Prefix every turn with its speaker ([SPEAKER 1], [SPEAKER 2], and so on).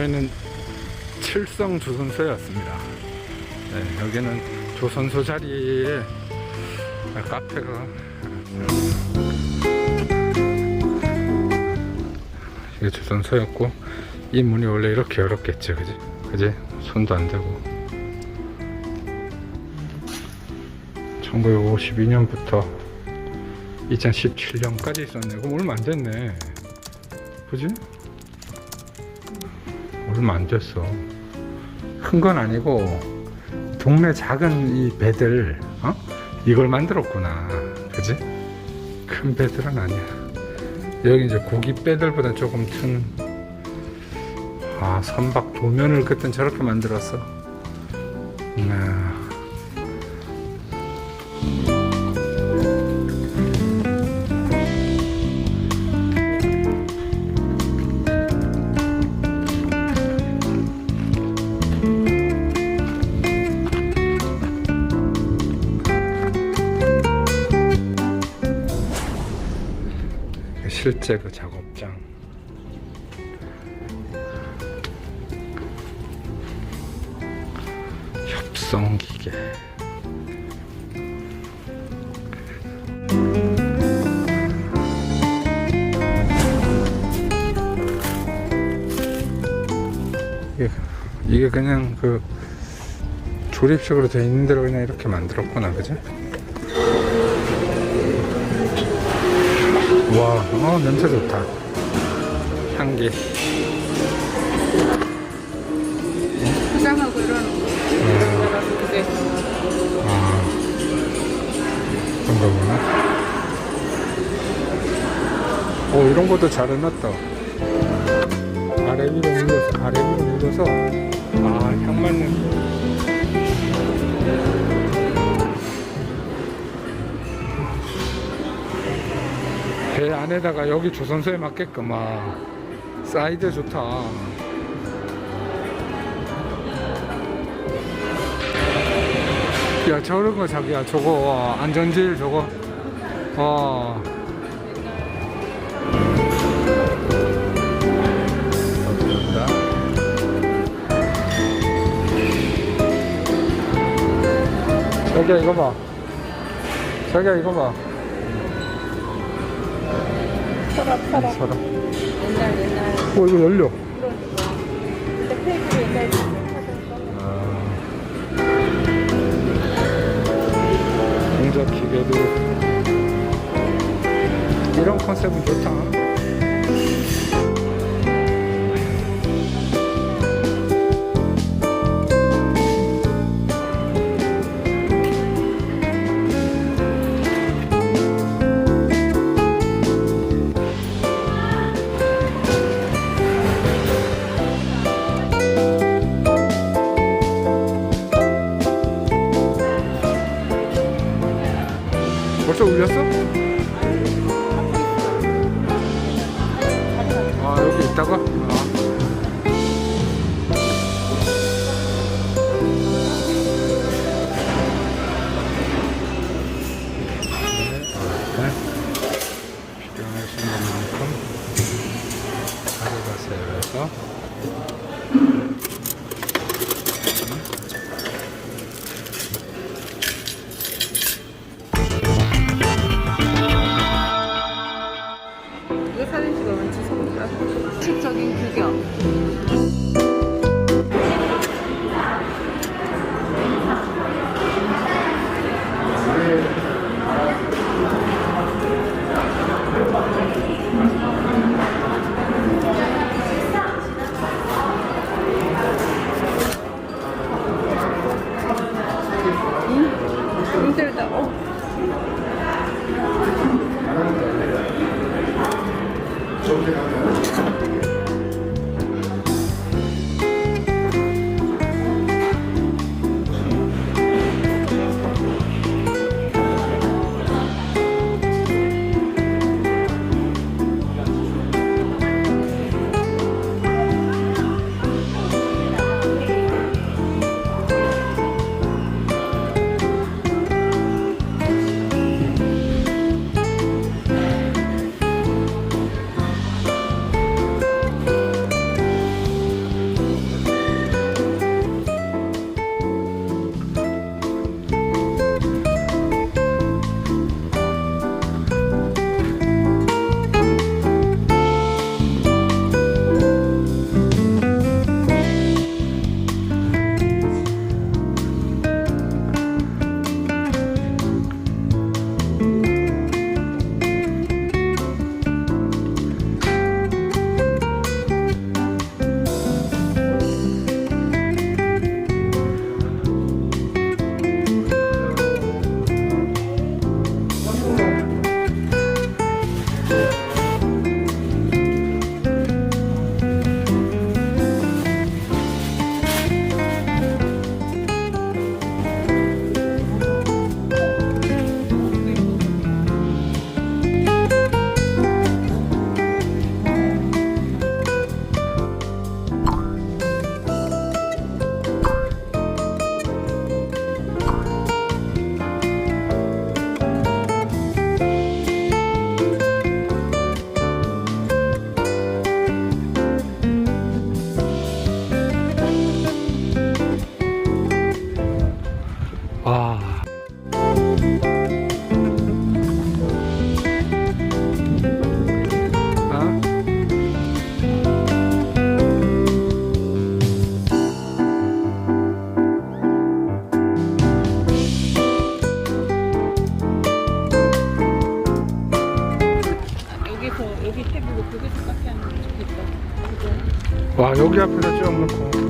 [SPEAKER 1] 저희는 칠성 조선소였습니다. 네, 여기는 조선소 자리에 카페가 이게 조선소였고 이 문이 원래 이렇게 열었겠지, 그지? 그지? 손도 안 대고. 1952년부터 2017년까지 있었네. 그럼 얼마 안 됐네. 그지? 얼마 안 됐어. 큰 건 아니고 동네 작은 이 배들 어? 이걸 만들었구나. 그지? 큰 배들은 아니야. 여기 이제 고기 배들보다 조금 큰. 아 선박 도면을 그땐 저렇게 만들었어. 아. 실제 그 작업장. 협성 기계. 이게, 그냥 그 조립식으로 돼 있는 대로 그냥 이렇게 만들었구나, 그지? 와, 어, 냄새 좋다. 향기.
[SPEAKER 2] 포장하고 이러는 거. 그게
[SPEAKER 1] 아, 그런가 보네. 오, 이런 것도 잘 해놨다. 아래 위로 눌러서, 아래 위로 눌러서, 아, 향 맡는 배 안에다가 여기 조선소에 맞게끔, 아, 사이드 좋다. 야 저런 거 자기야 저거 어, 안전질 저거 어. 자기야 이거 봐 자기야 이거 봐
[SPEAKER 2] 서랍 서랍.
[SPEAKER 1] 서랍
[SPEAKER 2] 옛날 옛날
[SPEAKER 1] 어 이거 열려
[SPEAKER 2] 그러니까. 근데 테이블 옛날
[SPEAKER 1] 동작 기계도 이런 컨셉은 좋다 벌써 울렸어? 아 여기 있다가? 아. 여기 태블로 그게 생각해
[SPEAKER 2] 하는 게 좋겠다. 그죠?
[SPEAKER 1] 와 여기 앞에다 찍어놓고